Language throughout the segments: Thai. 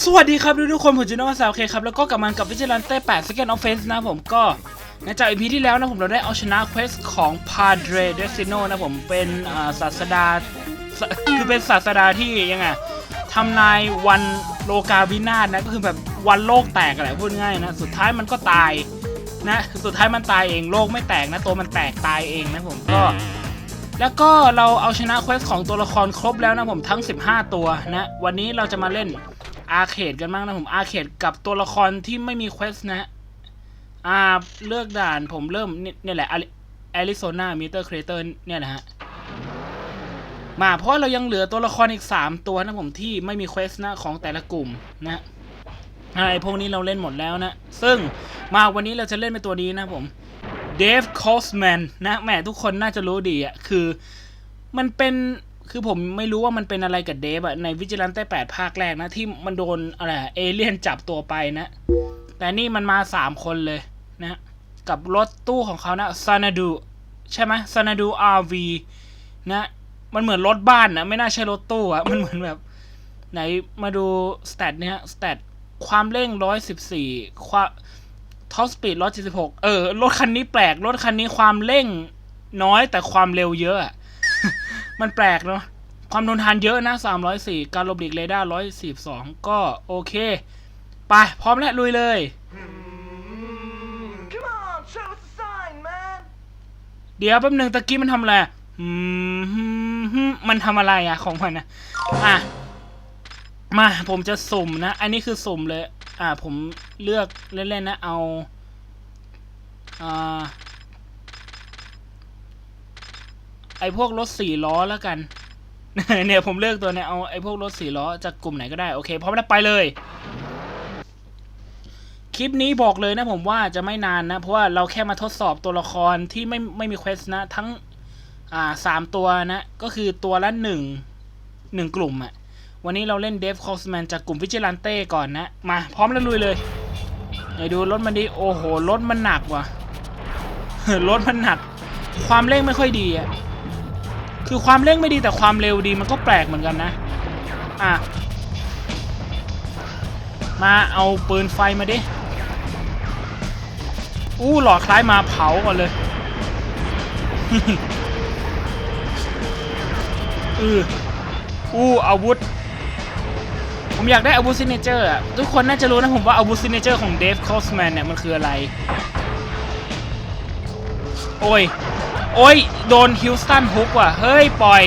สวัสดีครับทุกๆคนผมจูโน่สาวเคครับ แล้วก็กลับมากับวิจิลันเต้8 Second Offense นะผมก็ในจากอีพีที่แล้วนะผมเราได้เอาชนะเควสของ Padre Destino นะผมเป็นศาสดาคือเป็นศาสดาที่ยังไงทำนายวันโลกาวินาศนะก็คือแบบวันโลกแตกอะไรพูดง่ายนะ สุดท้ายมันก็ตายนะสุดท้ายมันตายเองโลกไม่แตกนะ ตัวมันแตกตายเองนะผมก็ แล้วก็เราเอาชนะเควสของตัวละครครบแล้วนะผมทั้ง 15 ตัวนะ วันนี้เราจะมาเล่น อาเคดกันบ้างนะผมอาเคดกับตัวละครที่ไม่มีเควสนะ อ่าเลือกด่านผมเริ่มเนี่ยแหละแอริโซนามิเตอร์ครีเตอร์เนี่ยนะฮะ มาเพราะเรายังเหลือตัวละครอีก 3 ตัวนะผมที่ไม่มีเควสนะของแต่ละกลุ่มนะอ่าไอพวกนี้เราเล่นหมดแล้วนะ ซึ่งมาวันนี้เราจะเล่นเป็นตัวนี้นะผมเดฟคอสแมนนะแหมทุกคนน่าจะรู้ดีอะคือมันเป็น คือผมไม่รู้ว่ามันเป็นอะไรกับเดฟอะในวิจิลันเต้แปดภาคแรกนะ ที่มันโดนอะไรเอเลี่ยนจับตัวไปนะ แต่นี่มันมาสามคนเลยนะ กับรถตู้ของเขานะซานาดูใช่ไหมซานาดูอาร์วีนะ มันเหมือนรถบ้านนะ ไม่น่าใช่รถตู้อะมันเหมือนแบบ ไหนมาดูสเตตเนี่ยสเตตความเร่งร้อยสิบสี่ความท็อปสปีดร้อยเจ็ดสิบหกเออ รถคันนี้แปลก รถคันนี้ความเร่งน้อยแต่ความเร็วเยอะอะ มันแปลกเนาะความทนทานเยอะนะสามร้อยสี่การหลบหลีกเรดาร์ร้อยสี่สองก็โอเค ไป พร้อมแล้วลุยเลย Come on, show us a sign, man. เดี๋ยวแป๊บหนึ่งตะกี้มันทำอะไรอืมมันทำอะไรอะของมันนะอะ มาผมจะสุ่มนะ อันนี้คือสุ่มเลย อะผมเลือกเล่นๆนะ เอา อ่า ไอพวกรถสี่ล้อแล้วกัน เนี่ยผมเลือกตัวเนี่ยเอาไอพวกรถสี่ล้อจากกลุ่มไหนก็ได้ โอเคพร้อมแล้วไปเลย คลิปนี้บอกเลยนะผมว่าจะไม่นานนะ เพราะว่าเราแค่มาทดสอบตัวละครที่ไม่ไม่มีเควสนะ ทั้งอ่าสามตัวนะ ก็คือตัวละหนึ่งหนึ่งกลุ่มอะวันนี้เราเล่นเดฟคอสแมนจากกลุ่มวิจิลันเต้ก่อนนะ มาพร้อมแล้วลุยเลยไหนดูรถมันดีโอ้โหรถมันหนักว่ะรถมันหนัก ความเร่งไม่ค่อยดีอะ คือความเร่งไม่ดีแต่ความเร็วดีมันก็แปลกเหมือนกันนะ อะ มาเอาปืนไฟมาดิ อู้หลอดคล้ายมาเผาก่อนเลย อืออู้อาวุธ ผมอยากได้อาวุธซิเนเจอร์อะทุกคนน่าจะรู้นะผมว่าอาวุธซิเนเจอร์ของเดฟคอสแมนเนี่ยมันคืออะไร โอ้ย โอ้ย โดนฮิวสตันฮุกว่ะ เฮ้ย ปล่อย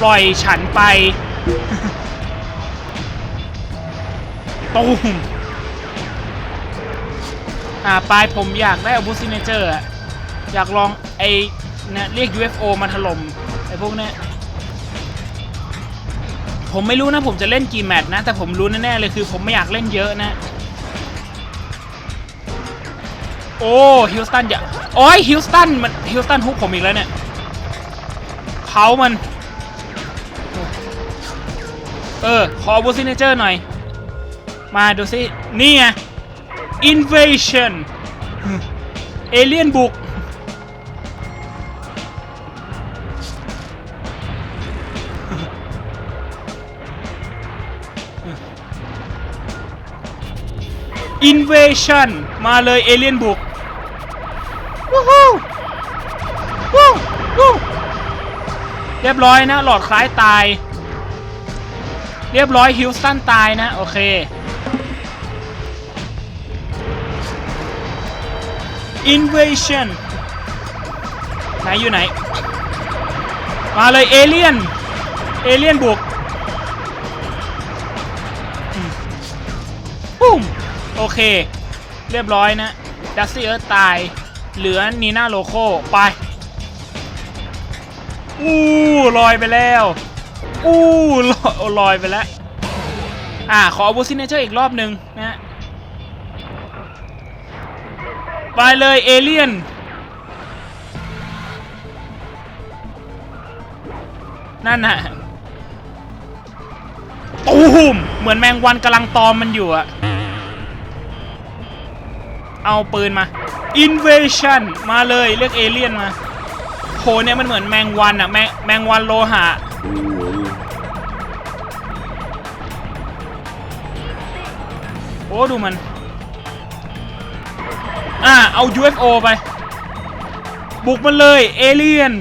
ปล่อยฉันไปตูมอ่าปลายผมอยากได้อาวุธซิเนเจอร์อะอยากลองไอเนี่ยเรียก UFO มาถล่มไอพวกเนี้ยผมไม่รู้นะผมจะเล่นกี่แมตช์นะ แต่ผมรู้แน่ๆเลยคือผมไม่อยากเล่นเยอะนะ โอ้ฮิวสตันอย่า โอ้ยฮิวสตันมันฮิวสตันฮุกผมอีกแล้วเนี่ยเผามัน เออ ขออาวุธซิเนเจอร์หน่อย มาดูสินี่ไง invasion เอเลียนบุก invasion มาเลยเอเลียนบุก วู้ฮู้วู้วู้เรียบร้อยนะ หลอดคล้ายตาย เรียบร้อยฮิวสตันตายนะ โอเค invasion ไหนอยู่ไหน มาเลยเอเลียน เอเลียนบุกปุ้มโอเค เรียบร้อยนะดัซซี่เอิร์ธตาย เหลือนีน่าโลโคไป อู้ลอยไปแล้ว อู้ลอยลอยไปแล้ว อ่า ขออาวุธซิเนเจอร์อีกรอบหนึ่งนะไปเลยเอเลียนนั่นน่ะตูมเหมือนแมงวันกำลังตอมมันอยู่อะ เอาปืนมา Invasion มาเลยเรียกเอเลียนมาโหเนี่ยมันเหมือนแมงวันอะแมงแมงวันโลหะโอ้ดูมัน อ่าเอา UFO ไป บุกมันเลยเอเลียน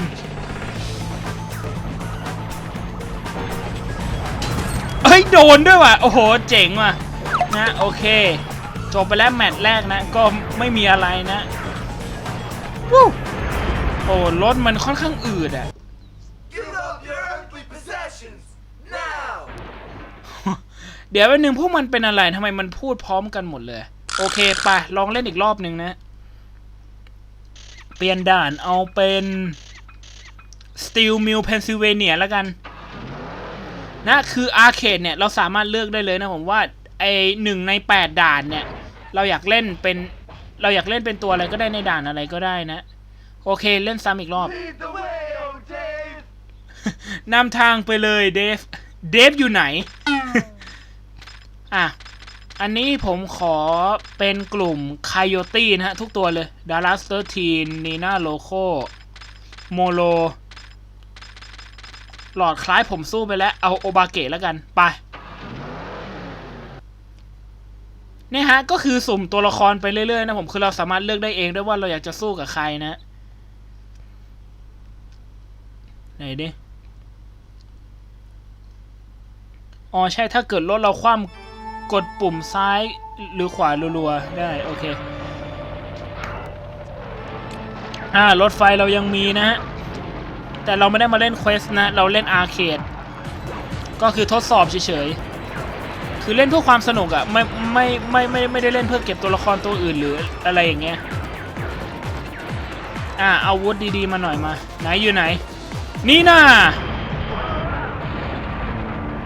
เฮ้ยโดนด้วยว่ะ โอ้โห เจ๋งว่ะ นะ โอเค จบไปแล้วแมตช์แรกนะ ก็ไม่มีอะไรนะวู้โอ้รถมันค่อนข้างอืดอะ Give up your earthly possessions now. เดี๋ยวแป๊บนึงพวกมันเป็นอะไรทำไมมันพูดพร้อมกันหมดเลย โอเคไปลองเล่นอีกรอบหนึ่งนะ เปลี่ยนด่านเอาเป็น Steel Mill Pennsylvania แล้วกัน นะคืออาร์เคดเนี่ย เราสามารถเลือกได้เลยนะผมว่าไอหนึ่งในแปดด่านเนี่ย เราอยากเล่นเป็นเราอยากเล่นเป็นตัวอะไรก็ได้ในด่านอะไรก็ได้นะ โอเคเล่นซ้ำอีกรอบ Lead the way, oh Dave. นำทางไปเลยเดฟ เดฟอยู่ไหน อะ อันนี้ผมขอเป็นกลุ่ม c ายโ t ีนะฮะ ทุกตัวเลย d a l l a s 13 Nina Loco Molo หลอดคล้ายผมสู้ไปแล้ว เอาโอบาเกะแล้วกัน ไป เนี่ยฮะก็คือสุ่มตัวละครไปเรื่อยๆนะผมคือเราสามารถเลือกได้เองด้วยว่าเราอยากจะสู้กับใครนะไหนดิอ๋อใช่ถ้าเกิดรถเราคว่ำกดปุ่มซ้ายหรือขวารัวๆได้โอเคอ่ารถไฟเรายังมีนะฮะแต่เราไม่ได้มาเล่นเควสนะ เราเล่นอาร์เคดก็คือทดสอบเฉยๆ คือเล่นเพื่อความสนุกอะไม่ไม่ไม่ไม่ไม่ได้เล่นเพื่อเก็บตัวละครตัวอื่นหรืออะไรอย่างเงี้ยอ่าอาวุธดีๆมาหน่อยมา ไหนอยู่ไหน นี่น่า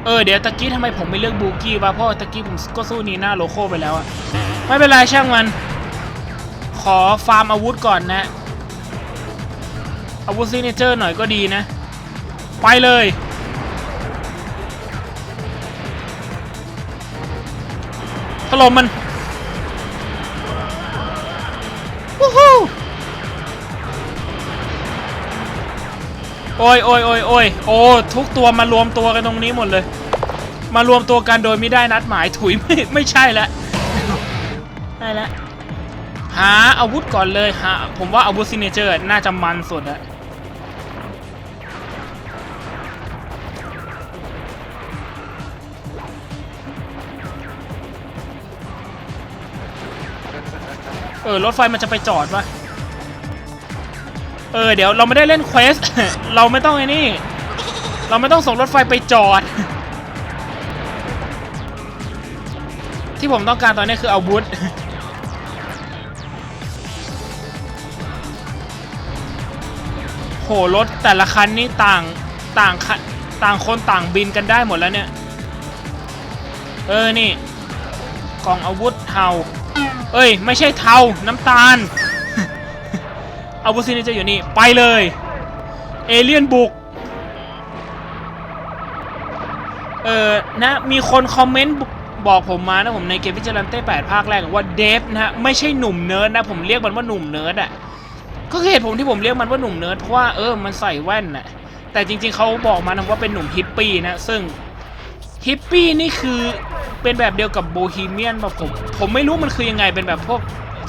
เออเดี๋ยวตะกี้ทำไมผมไม่เลือกบูกี้วะเพราะตะกี้ผมก็สู้นีน่าโลโก้ไปแล้วอะไม่เป็นไรช่างมัน ขอฟาร์มอาวุธก่อนนะ อาวุธซิเนเจอร์หน่อยก็ดีนะ ไปเลย ถล่มมันวู้ฮู้โอ้ยโอ้ยโอ้ยโอ้ยโอ้ทุกตัวมารวมตัวกันตรงนี้หมดเลย มารวมตัวกันโดยไม่ได้นัดหมายถุยไม่ไม่ใช่แล้วได้แล้วหาอาวุธก่อนเลยหาผมว่าอาวุธซิเนเจอร์น่าจะมันสุดอะ เออรถไฟมันจะไปจอดปะเออเดี๋ยวเราไม่ได้เล่นเควส เราไม่ต้องไอ้นี่ เราไม่ต้องส่งรถไฟไปจอด ที่ผมต้องการตอนนี้คืออาวุธโหรถแต่ละคันนี่ต่างต่างคันต่างคนต่างบินกันได้หมดแล้วเนี่ย เออนี่กล่องอาวุธเทา เอ้ย ไม่ใช่เทา น้ำตาลอาวุธซินจะอยู่นี่ ไปเลย เอเลียนบุก เออนะ มีคนคอมเมนต์บอกผมมานะผมในเกมพิจารันเต้8ภาคแรกว่าเดฟนะฮะ ไม่ใช่หนุ่มเนิร์ดนะ ผมเรียกมันว่าหนุ่มเนิร์ดอะก็คือเหตุผลที่ผมเรียกมันว่าหนุ่มเนิร์ดเพราะว่าเออ มันใส่แว่นน่ะ แต่จริงๆเขาบอกมานะว่าเป็นหนุ่มฮิปปี้นะ ซึ่งฮิปปี้นี่คือ เป็นแบบเดียวกับโบฮีเมียนแบบผมผมไม่รู้มันคือยังไงเป็นแบบพวก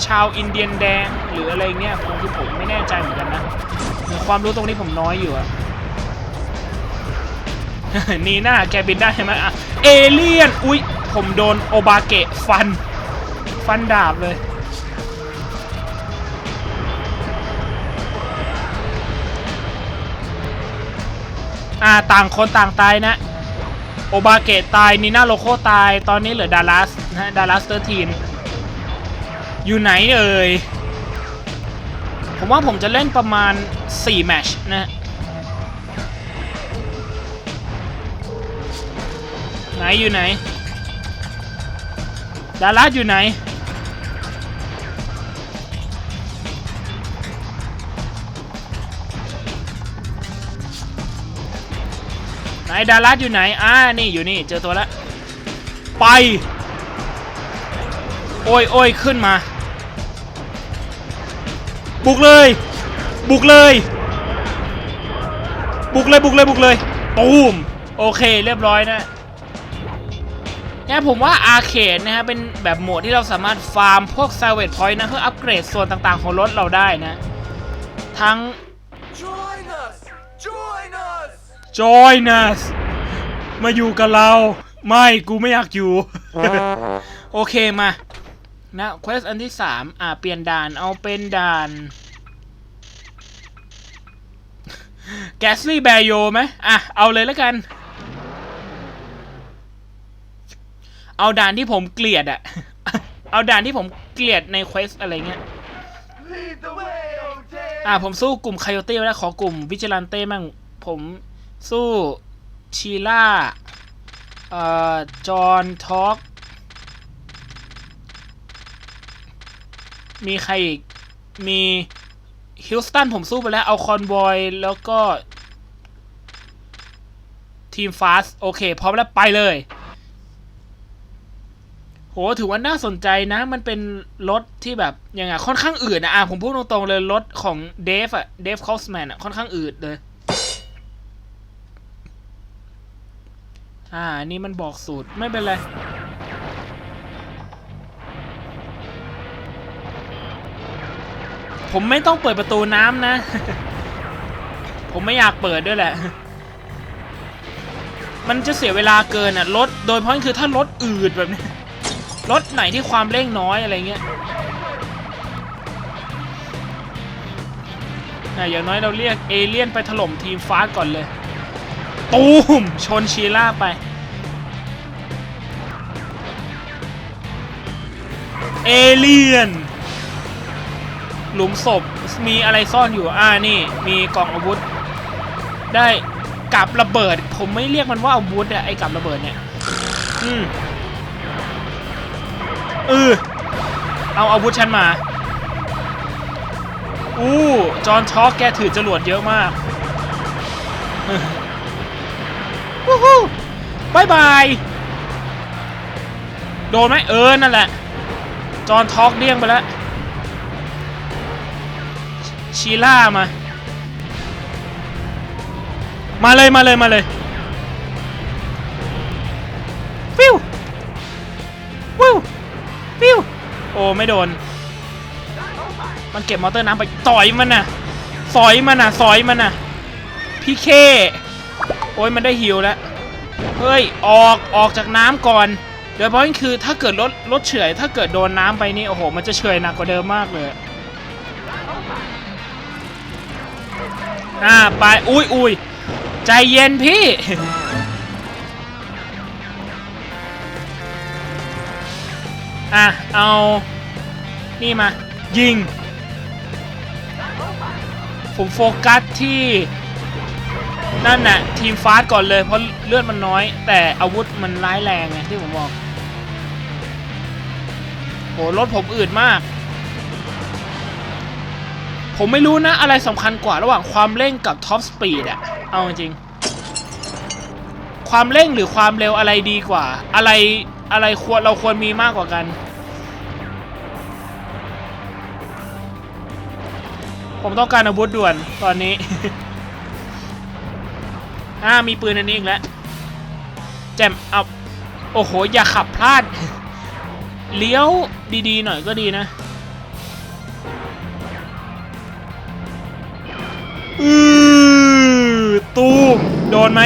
ชาวอินเดียนแดงหรืออะไรเงี้ยคือผมไม่แน่ใจเหมือนกันนะความรู้ตรงนี้ผมน้อยอยู่อะนี่หน้าแกบินได้ใช่ไหมอะเอเลียนอุ๊ยผมโดนโอบาเกะฟัน ฟันดาบเลย อ่าต่างคนต่างตายนะ โอบาเกะตายนีน่าโลโคตาย ตอนนี้เหลือดารัสนะดารัสเตอร์ทีนอยู่ไหนเอ่ย ผมว่าผมจะเล่นประมาณ 4 แมชนะไหนอยู่ไหน ดารัสอยู่ไหน ไหนดารัสอยู่ไหน อ่า นี่อยู่นี่ เจอตัวแล้ว ไป โอ้ยโอ้ยขึ้นมา บุกเลย บุกเลย บุกเลย บุกเลย บุกเลย ตูม โอเค เรียบร้อยนะเนี่ยผมว่าอาร์เคดนะฮะ เป็นแบบโหมดที่เราสามารถฟาร์มพวก s a l v a g e Point นะ เพื่ออัปเกรดส่วนต่างๆของรถเราได้นะ ทั้ง us! Join us มาอยู่กับเรา ไม่กูไม่อยากอยู่ โอเคมา นะเควสอันที่3อ่าเปลี่ยนด่านเอาเป็นด่านแกสลี่แบโยไหมอะ เอาเลยแล้วกัน เอาด่านที่ผมเกลียดอะเอาด่านที่ผมเกลียดในเควสอะไรเงี้ย Lead the way, O'Day! อ่าผมสู้กลุ่มค o โ o ตี้ไม่ได้ขอกลุ่มวิจิลันเต้มั่งผม สู้ชีล่าเอ่อจอห์นท็อกมีใครอีก มีฮิลสตันผมสู้ไปแล้ว เอาคอนบอย แล้วก็ ทีมฟาส โอเค พร้อมแล้วไปเลย โห ถือว่าน่าสนใจนะ มันเป็นรถที่แบบ ยังไง ค่อนข้างอืดนะ อะ ผมพูดตรงๆเลย รถของเดฟอะเดฟคอสแมนอะค่อนข้างอืดเลย อ่านี่มันบอกสูตรไม่เป็นไรผมไม่ต้องเปิดประตูน้ำนะ ผมไม่อยากเปิดด้วยแหละ มันจะเสียเวลาเกินอะรถโดยเฉพาะคือถ้ารถอืดแบบนี้รถไหนที่ความเร่งน้อยอะไรเงี้ยอะอย่างน้อยเราเรียกเอเลี่ยนไปถล่มทีมฟ้าก่อนเลย ตูมชนชีล่าไป เอเลียน หลุมศพมีอะไรซ่อนอยู่ อ่านี่ มีกล่องอาวุธ ได้กับระเบิด ผมไม่เรียกมันว่าอาวุธอะไอ้กับระเบิดเนี่ย อืมเออเอาอาวุธฉันมา อู้ จอห์นช็อกแกถือจรวดเยอะมาก ฮู้บายบาย โดนไหมเออ นั่นแหละ จอนท็อกเดี้ยงไปแล้ว ชีล่ามา มาเลยมาเลยมาเลยฟิววิวฟิวโอ้ไม่โดน มันเก็บมอเตอร์น้ำไปต่อยมันน่ะสอยมันน่ะสอยมันน่ะ พี่เค โอ้ยมันได้ฮิวแล้ว เฮ้ย ออกออกจากน้ำก่อน โดยเฉพาะคือถ้าเกิดรถรถเฉอย ถ้าเกิดโดนน้ำไปนี่โอ้โห มันจะเฉอยหนักกว่าเดิมมากเลย อ่าไป อุ้ยอุ้ยใจเย็นพี่ อะ เอา นี่มา ยิง ผมโฟกัสที่ นั่นน่ะทีมฟาสก่อนเลยเพราะเลือดมันน้อย แต่อาวุธมันร้ายแรงไงที่ผมบอกโหรถผมอืดมาก ผมไม่รู้นะอะไรสำคัญกว่าระหว่างความเร่งกับท็อปสปีดอะเอาจริง ความเร่งหรือความเร็วอะไรดีกว่า อะไรอะไรควรเราควรมีมากกว่ากันผมต้องการอาวุธด่วนตอนนี้ อ่ามีปืนอันนี้อีกแล้วแจมเอาโอ้โห อย่าขับพลาด เลี้ยวดีๆ หน่อยก็ดีนะอือตูมโดนไหม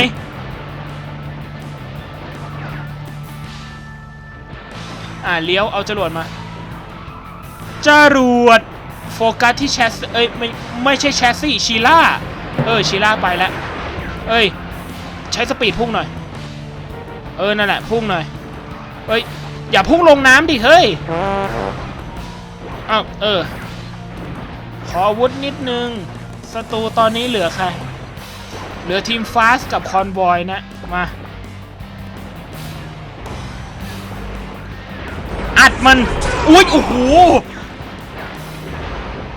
อ่าเลี้ยวเอาจรวดมาจรวดโฟกัสที่แชสเอ้ยไม่ไม่ใช่แชสซี่ชีล่าเออชีล่าไปแล้วเอ้ย ใช้สปีดพุ่งหน่อย เออ นั่นแหละ พุ่งหน่อยเอ้ย อย่าพุ่งลงน้ำดิ เฮ้ยอ้าวเออ ขออาวุธนิดนึง ศัตรูตอนนี้เหลือใคร เหลือทีมฟาสกับคอนบอยนะ มา อัดมัน อุ้ยโอ้โห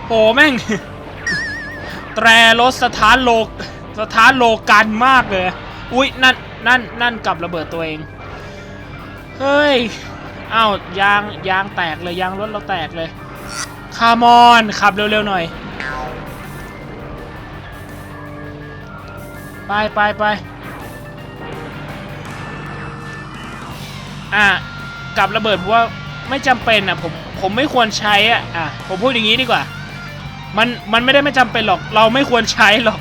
โหแม่ง แตรรถสถานโลกสถานโลกันมากเลย อุ้ยนั่นนั่นนั่นกลับระเบิดตัวเอง เฮ้ยอ้าวยางยางแตกเลยยางรถเราแตกเลย คามอนขับเร็วๆหน่อย ไปไปไปอะกับระเบิดเพราะว่าไม่จำเป็นอะผมผมไม่ควรใช้อะอะผมพูดอย่างนี้ดีกว่า มันมันไม่ได้ไม่จำเป็นหรอก เราไม่ควรใช้หรอก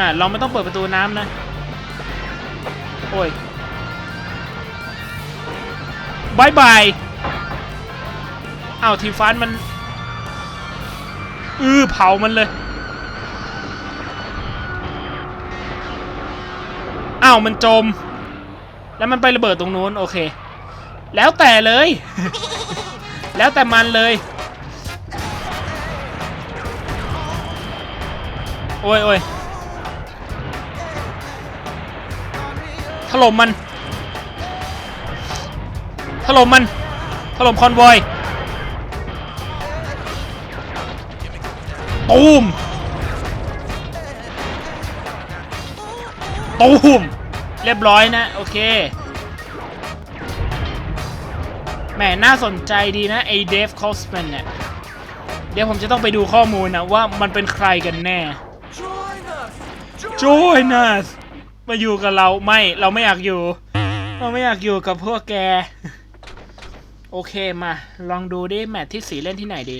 อะเราไม่ต้องเปิดประตูน้ำนะ โอ้ยบายบายอ้าวทีฟานมันอือเผามันเลยอ้าวมันจม แล้วมันไประเบิดตรงนู้นโอเค แล้วแต่เลย แล้วแต่มันเลย โอ้ยโอ้ย ถล่มมัน ถล่มมัน ถล่มคอนวอย ตูม ตูม เรียบร้อยนะ โอเค แหม น่าสนใจดีนะ ไอเดฟคอสแมนเนี่ย เดี๋ยวผมจะต้องไปดูข้อมูลนะ ว่ามันเป็นใครกันแน่ Join us. มาอยู่กับเราไม่เราไม่อยากอยู่ เราไม่อยากอยู่กับพวกแก โอเคมา ลองดูดิแมทที่สีเล่นที่ไหนดี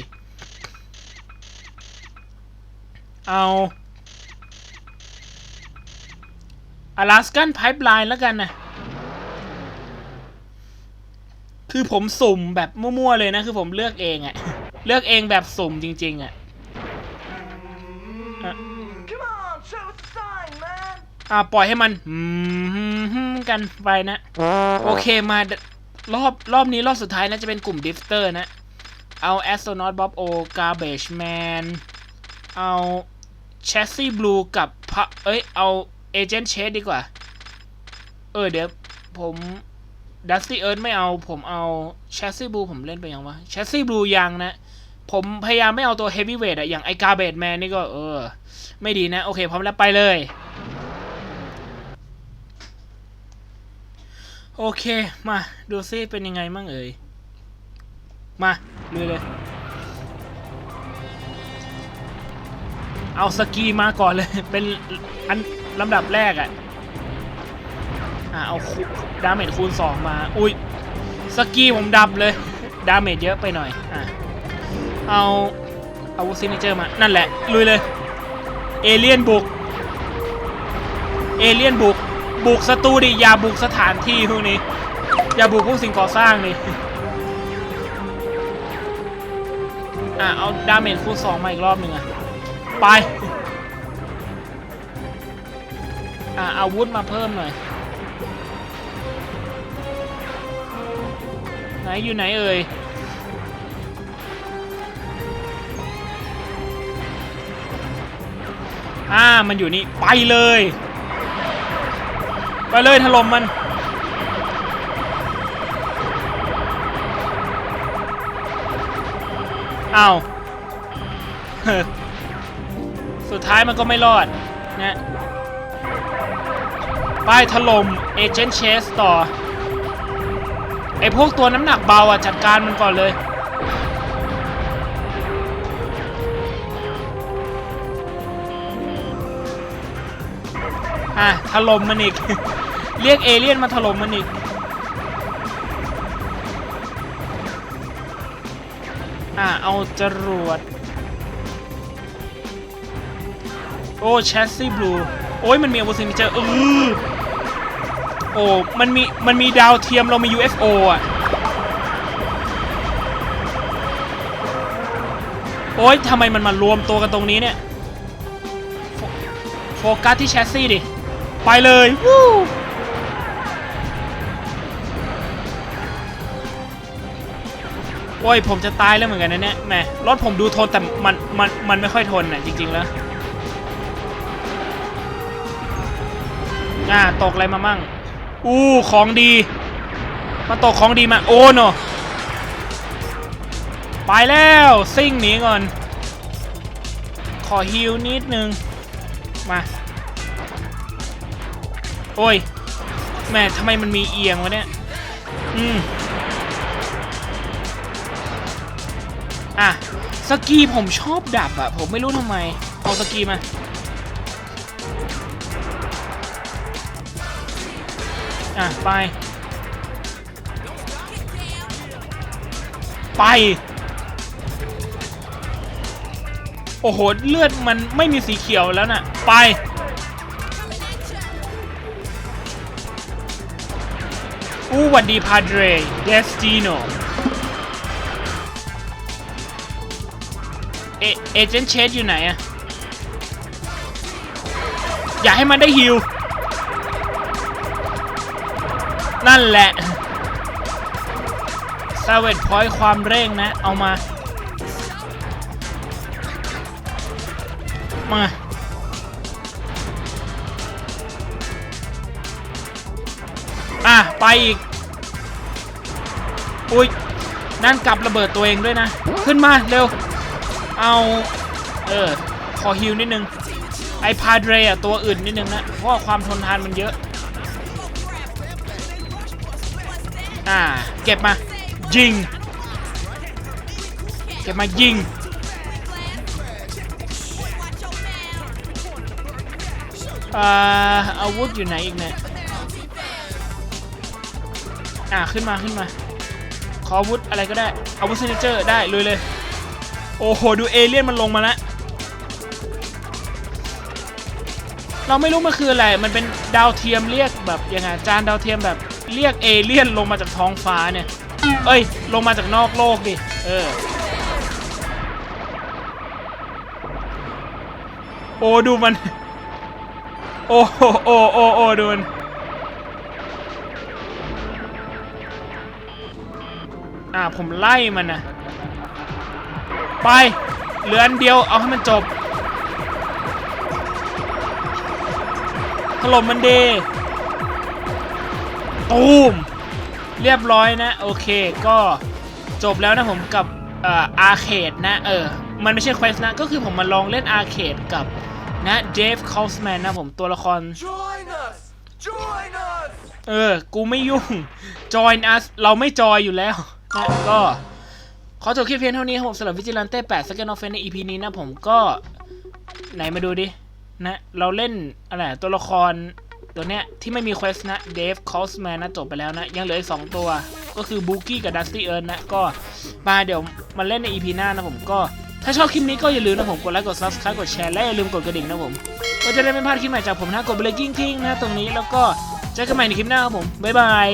เอาอลาสกันไพ p ์ไลน์แล้วกันนะคือผมสุ่มแบบมั่วๆเลยนะ คือผมเลือกเองอะเลือกเองแบบสุ่มจริง ๆอะ อ่าปล่อยให้มันกันไปนะ โอเคมารอบรอบนี้รอบสุดท้ายนะจะเป็นกลุ่มดิฟเตอร์นะ เอา Astronaut Bob O Garbage Man เอา Chassis Blue กับพะเอ้ย เอา Agent Chase ดีกว่า เออเดี๋ยวผม Dusty Earth ไม่เอาผมเอา Chassis Blue ผมเล่นไปยังวะ Chassis Blue ยังนะ ผมพยายามไม่เอาตัว Heavyweight อะอย่างไอ้ Garbage Man นี่ก็เออ ไม่ดีนะ โอเคพร้อมแล้วไปเลย โอเค มา ดูซิเป็นยังไงมั่งเอ่ย มาลุยเลย เอาสกีมาก่อนเลย เป็นอันลำดับแรกอะ่ะ อ่าเอาดาเมจคูณ 2 มา อุ้ยสกีผมดับเลย ดาเมจเยอะไปหน่อย อะ เอาเอาซิเนเจอร์มา นั่นแหละ ลุยเลย เอเลียนบุก เอเลียนบุก บุกสตูดิอย่าบุกสถานที่พวกนี้ อย่าบุกพวกสิ่งก่อสร้างนี่อะเอาดาเมจคูณสองมาอีกรอบหนึ่งอะ ไป อะอาวุธมาเพิ่มหน่อย ไหนอยู่ไหนเอ่ยอ่ามันอยู่นี่ ไปเลย ไปเลยถล่มมัน อ้าว สุดท้ายมันก็ไม่รอดนะไปถล่มเอเจนต์เชสต่อ ไอพวกตัวน้ำหนักเบาอะ จัดการมันก่อนเลย อะถล่มมันอีก เรียกเอเลี่ยนมาถล่มมันอีก อะเอาจรวด โอ้แชสซี่บลู โอ้ยมันมีอาวุธซินิเจอร์เออโอ้มันมี มันมีดาวเทียมเรามี UFO อะ โอ้ยทำไมมันมารวมตัวกันตรงนี้เนี่ย โฟโฟกัสที่แชสซี่ดิ ไปเลยวู้โอ้ยผมจะตายแล้วเหมือนกันนะเนี่ยแหมรถผมดูทนแต่มันมันมันไม่ค่อยทนน่ะจริง ๆ แล้วอ่าตกอะไรมามั่ง อู้ของดีมาตกของดีมาโอ้โนไปแล้วซิ่งหนีก่อน ขอฮิวนิดนึง มา โอ้ยแม่ทำไมมันมีเอียงวะเนี่ย อืม อะ สกีผมชอบดับอะผมไม่รู้ทำไม เอาสกีมา อะ ไป ไป โอ้โห เลือดมันไม่มีสีเขียวแล้วน่ะ ไป อู้วัดดีพาเดรเดสติโนเอเอเจนต์เชดอยู่ไหนอะอยากให้มันได้ฮิว นั่นแหละซาเวตพอยความเร่งนะ เอามา มา อะ ไปอีก อุ้ยนั่นกลับระเบิดตัวเองด้วยนะ ขึ้นมาเร็ว เอา เออ ขอฮิวนิดนึง ไอพาเดรอะตัวอื่นนิดนึงนะ เพราะความทนทานมันเยอะ อ่า เก็บมา ยิง เก็บมายิง อ่าอาวุธอยู่ไหนอีกเนี่ย อ่า ขึ้นมาขึ้นมา ออาวุธอะไรก็ได้อาวุธเซนิเจอร์ได้เลยเลย โอ้โห ดูเอเลี่ยนมันลงมาแล้วเราไม่รู้มันคืออะไร มันเป็นดาวเทียมเรียกแบบยังไงจานดาวเทียมแบบเรียกเอเลี่ยนลงมาจากท้องฟ้าเนี่ย เอ้ย ลงมาจากนอกโลกดิ เออ โอ้ดูมัน โอ้โหโอ้โอ้โอ้ดูมัน อ่าผมไล่มันนะไปเหลืออันเดียวเอาให้มันจบถล่มมันเดตูมเรียบร้อยนะ โอเคก็จบแล้วนะผมกับเอ่ออาร์เคดนะ เออ มันไม่ใช่เควสนะ ก็คือผมมาลองเล่นอาร์เคดกับนะเดฟคอสแมนนะผมตัวละคร Join us! Join us! เออ กูไม่ยุ่ง join us เราไม่จอยอยู่แล้ว นะก็ขอจบคลิปเพียงเท่านี้ครับผมสำหรับวิจิลันเต้8 Second of Fence ใน EP นี้นะผมก็ไหนมาดูดินะเราเล่นอะไรตัวละครตัวเนี้ยที่ไม่มีเควสนะเดฟคอสแมนนะจบไปแล้วนะ ยังเหลืออีก2ตัวก็คือบูกี้กับดัสตี้เอิร์นนะ ก็มาเดี๋ยวมาเล่นใน EP หน้านะผมก็ถ้าชอบคลิปนี้ก็อย่าลืมนะผม กดไลค์กด subscribe กดแชร์และอย่าลืมกดกระดิ่งนะผมก็จะได้ไม่พลาดคลิปใหม่จากผมนะกดเลยกิ้งๆนะตรงนี้แล้วก็เจอกันใหม่ในคลิปหน้าครับผมบ๊ายบาย